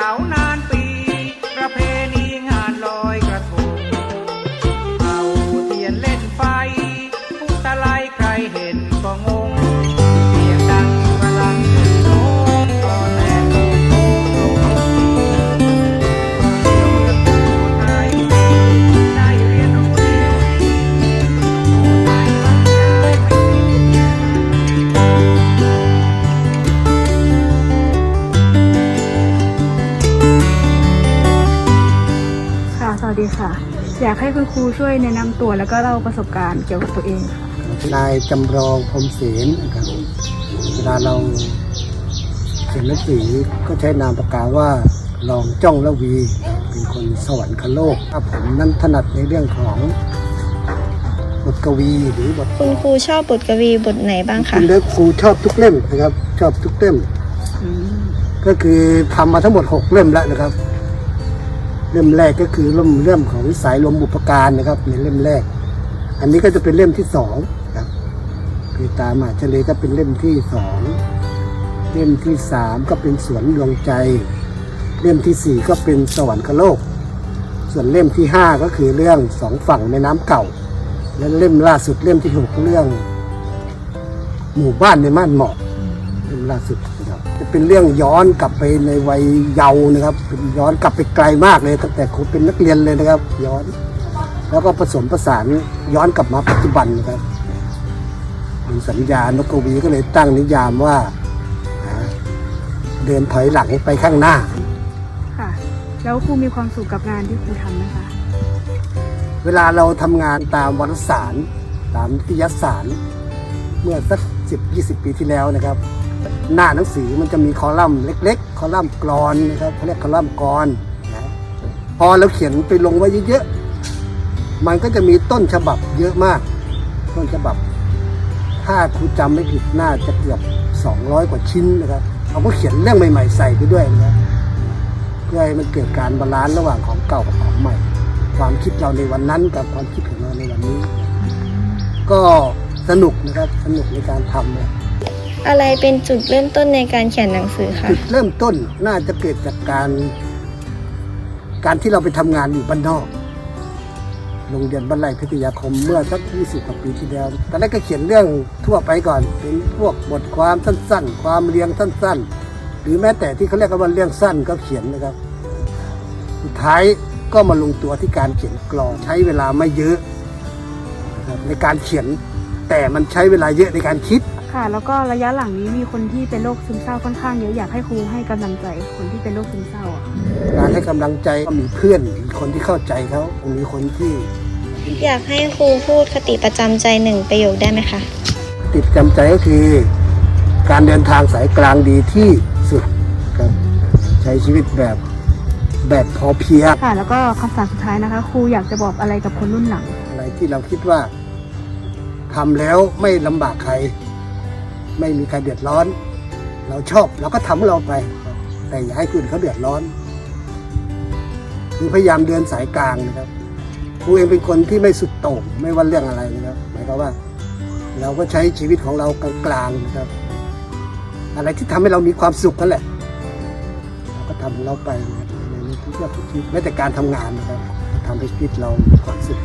เวัสดีค่ะ อยากให้คุณครูช่วยแนะนำตัวแล้วก็เล่าประสบการณ์เกี่ยวกับตัวเองค่ะนายจำลองพรหมเสนนะครับเวลาเราเขียนหนังสือก็ใช้นามปากกาว่าลองจ้องละวี เป็นคนสวรรคโลกถ้าผมนั้นถนัดในเรื่องของบทกวีหรือบท คุณครูชอบบทกวีบทไหนบ้างคะ คุณเลิฟครูชอบทุกเล่มนะครับ ชอบทุกเล่ม ก็คือทำมาทั้งหมดหกเล่มแล้วนะครับ เล่มแรกก็คือเล่มเรื่องของวิสายลมบุปการนะครับในเล่มแรก อันนี้ก็จะเป็นเล่มที่สองครับคือตามหาทะเลก็เป็นเล่มที่สองเล่มที่สามก็เป็นสวนดวงใจ เล่มที่สี่ก็เป็นสวรรคโลก ส่วนเล่มที่ห้าก็คือเรื่องสองฝั่งแม่น้ำเก่า และเล่มล่าสุดเล่มที่หกเรื่อง หมู่บ้านในม่านหมอกเรื่องล่าสุด จะเป็นเรื่องย้อนกลับไปในวัยเยาว์นะครับเป็นย้อนกลับไปไกลมากเลยตั้งแต่ผมเป็นนักเรียนเลยนะครับ ย้อน แล้วก็ผสมผสานย้อนกลับมาปัจจุบันนะครับมีสัญญานกกวีก็เลยตั้งนิยามว่าอ่า เดินถอยหลังไปข้างหน้า ค่ะ แล้วครูมีความสุขกับงานที่ครูทำไหมคะเวลาเราทำงานตามวารสาร ตามนิตยสาร เมื่อสักสิบยี่สิบปีที่แล้วนะครับ หน้าหนังสือมันจะมีคอลัมน์เล็ก ๆ คอลัมน์กรอนนะครับเขาเรียกคอลัมน์กรอนนะพอเราเขียนไปลงไว้เยอะๆมันก็จะมีต้นฉบับเยอะมาก ต้นฉบับ ถ้าครูจำไม่ผิดน่าจะเกือบ 200 กว่าชิ้นนะครับเราก็เขียนเรื่องใหม่ๆใส่ไปด้วยนะครับเพื่อให้มันเกิดการบาลานซ์ระหว่างของเก่ากับของใหม่ ความคิดเราในวันนั้นกับความคิดของเราในวันนี้ ก็สนุกนะครับสนุกในการทำเนี่ย อะไรเป็นจุดเริ่มต้นในการเขียนหนังสือคะจุดเริ่มต้นน่าจะเกิดจากการ การที่เราไปทำงานอยู่บ้านนอกโรงเรียนบ้านไร่พิทยาคมเมื่อสัก 20 กว่าปีที่แล้ว ตอนแรกก็เขียนเรื่องทั่วไปก่อน เป็นพวกบทความสั้นๆ ความเรียงสั้นๆ หรือแม้แต่ที่เขาเรียกกันว่าเรื่องสั้นก็เขียนนะครับ สุดท้ายก็มาลงตัวที่การเขียนกลอนใช้เวลาไม่เยอะในการเขียน แต่มันใช้เวลาเยอะในการคิด ค่ะ แล้วก็ระยะหลังนี้มีคนที่เป็นโรคซึมเศร้าค่อนข้างเยอะอยากให้ครูให้กำลังใจคนที่เป็นโรคซึมเศร้าอะการให้กำลังใจก็มีเพื่อนมีคนที่เข้าใจเขามีคนที่อยากให้ครูพูดคติประจำใจหนึ่งประโยคได้ไหมคะ ติดจำใจก็คือ การเดินทางสายกลางดีที่สุดครับใช้ชีวิตแบบแบบพอเพียง ค่ะ แล้วก็คำสั่งสุดท้ายนะคะ ครูอยากจะบอกอะไรกับคนรุ่นหลัง อะไรที่เราคิดว่าทำแล้วไม่ลำบากใคร ไม่มีใครเดือดร้อน เราชอบเราก็ทำของเราไป แต่อย่าให้คนอื่นเขาเดือดร้อน คือพยายามเดินสายกลางนะครับครูเองเป็นคนที่ไม่สุดโต่งไม่ว่าเรื่องอะไรนะครับหมายความว่า เราก็ใช้ชีวิตของเรากลางๆนะครับ อะไรที่ทำให้เรามีความสุขนั่นแหละเราก็ทำของเราไปในทุกเรื่องทุกชีวิตแม้แต่การทำงานนะครับทำให้ชีวิตเรามีความสุข